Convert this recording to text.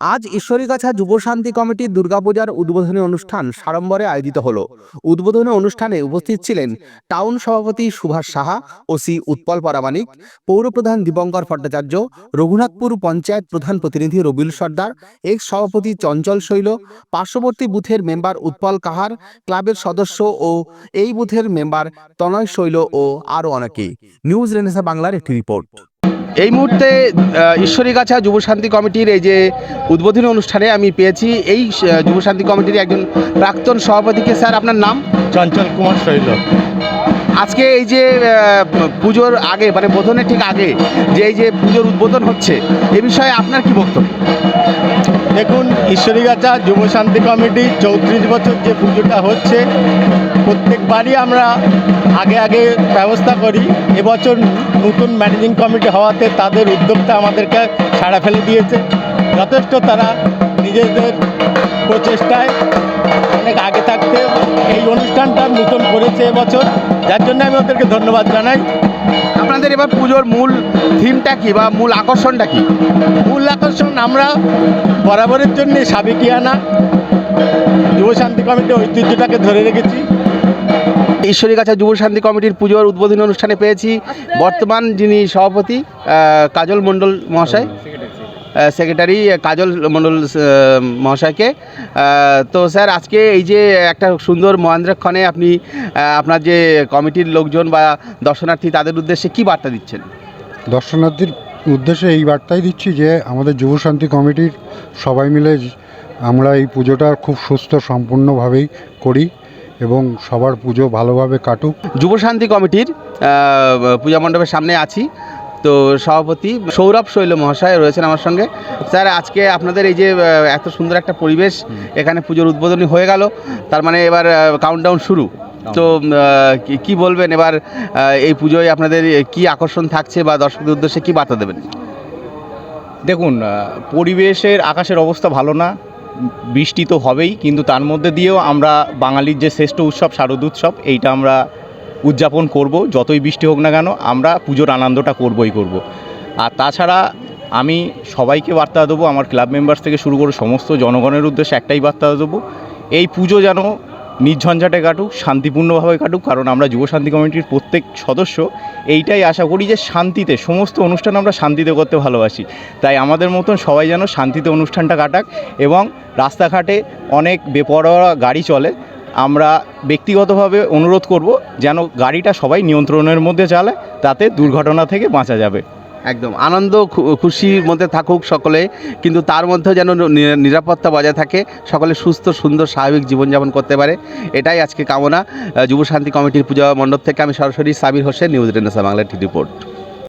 আজ ঈশ্বরীগাছা যুব শান্তি কমিটির দুর্গাপূজার উদ্বোধনী অনুষ্ঠান সাড়ম্বরে আয়োজিত হল। উদ্বোধনী অনুষ্ঠানে উপস্থিত ছিলেন টাউন সভাপতি সুভাষ সাহা ওসি উৎপল পরামানিক পৌরপ্রধান দীপঙ্কর ভট্টাচার্য, রঘুনাথপুর পঞ্চায়েত প্রধান প্রতিনিধি রবিউল সর্দার, এক্স সভাপতি চঞ্চল শৈল, পার্শ্ববর্তী বুথের মেম্বার উৎপল কাহার, ক্লাবের সদস্য ও এই বুথের মেম্বার তনয় শৈল ও আরও অনেকেই। নিউজ রেনেসা বাংলার একটি রিপোর্ট। এই মুহূর্তে ঈশ্বরীগাছা যুব শান্তি কমিটির এই যে উদ্বোধনী অনুষ্ঠানে আমি পেয়েছি। এই যুব শান্তি কমিটির একজন প্রাক্তন সভাপতিকে স্যার আপনার নাম? চঞ্চল কুমার শৈল। আজকে এই যে পুজোর আগে মানে বোধনের ঠিক আগে যে এই যে পুজোর উদ্বোধন হচ্ছে এ বিষয়ে আপনার কি বক্তব্য? দেখুন ঈশ্বরীগাছা যুব শান্তি কমিটি চৌত্রিশ বছর যে পুজোটা হচ্ছে প্রত্যেকবারই আমরা আগে আগে ব্যবস্থা করি। এবছর নতুন ম্যানেজিং কমিটি হওয়াতে তাদের উদ্যোগটা আমাদেরকে সাড়া ফেলে দিয়েছে। যথেষ্ট তারা নিজেদের প্রচেষ্টায় অনেক আগে থাকতে এই অনুষ্ঠানটা নতুন করেছে এবছর। যার জন্য আমি ওদেরকে ধন্যবাদ জানাই। আপনাদের এবার পুজোর মূল থিমটা কি বা মূল আকর্ষণটা কি? মূল আকর্ষণ আমরা বরাবরের জন্য সাবেকিয়ানা যুব শান্তি কমিটির ঐতিহ্যটাকে ধরে রেখেছি। ঈশ্বরীগাছা যুব শান্তি কমিটির পুজোর উদ্বোধনী অনুষ্ঠানে পেয়েছি বর্তমান যিনি সভাপতি কাজল মণ্ডল মহাশয় সেক্রেটারি কাজল মণ্ডল মহাশয়কে। তো স্যার, আজকে এই যে একটা সুন্দর মহেন্দ্রক্ষণে আপনি আপনার যে কমিটির লোকজন বা দর্শনার্থী, তাদের উদ্দেশ্যে কি বার্তা দিচ্ছেন? দর্শনার্থীর উদ্দেশ্যে এই বার্তাই দিচ্ছি যে আমাদের যুব শান্তি কমিটির সবাই মিলে আমরা এই পুজোটা খুব সুস্থ, সম্পূর্ণভাবেই করি। এবং সবার পুজো ভালোভাবে কাটুক। যুব শান্তি কমিটির পূজা মণ্ডপের সামনে আছি। তো সভাপতি সৌরভ শৈল মহাশয় রয়েছেন আমার সঙ্গে। স্যার আজকে আপনাদের এই যে এত সুন্দর একটা পরিবেশ এখানে পুজোর উদ্বোধনী হয়ে গেল। তার মানে এবার কাউন্টডাউন শুরু। তো কি বলবেন এবার এই পুজোয় আপনাদের কি আকর্ষণ থাকছে বা দর্শকদের উদ্দেশ্যে কি বার্তা দেবেন? দেখুন পরিবেশের আকাশের অবস্থা ভালো না। বৃষ্টি তো হবেই, কিন্তু তার মধ্যে দিয়েও আমরা বাঙালির যে শ্রেষ্ঠ উৎসব, শারদ উৎসব, এইটা আমরা উদযাপন করব। যতই বৃষ্টি হোক না কেন, আমরা পুজোর আনন্দটা করবই করব। আর তাছাড়া আমি সবাইকে বার্তা দেবো, আমার ক্লাব মেম্বার্স থেকে শুরু করে সমস্ত জনগণের উদ্দেশ্যে একটাই বার্তা দেবো, এই পুজো যেন নির্ঝঞ্ঝাটে কাটুক, শান্তিপূর্ণভাবে কাটুক, কারণ আমরা যুব শান্তি কমিটির প্রত্যেক সদস্য এইটাই আশা করি যে শান্তিতে, সমস্ত অনুষ্ঠান আমরা শান্তিতে করতে ভালোবাসি। তাই আমাদের মতন সবাই যেন শান্তিতে অনুষ্ঠানটা কাটাক এবং রাস্তাঘাটে অনেক বেপরোয়া গাড়ি চলে, আমরা ব্যক্তিগতভাবে অনুরোধ করব যেন গাড়িটা সবাই নিয়ন্ত্রণের মধ্যে চালায়, তাতে দুর্ঘটনা থেকে বাঁচা যাবে। একদম। আনন্দ খুশির মধ্যে থাকুক সকলে, কিন্তু তার মধ্যেও যেন নিরাপত্তা বজায় থাকে, সকলে সুস্থ, সুন্দর, স্বাভাবিক জীবনযাপন করতে পারে। এটাই আজকে কামনা। যুব শান্তি কমিটির পূজা মণ্ডপ থেকে আমি সরাসরি সাবির হোসেন, নিউজ রেনেসা টি রিপোর্ট।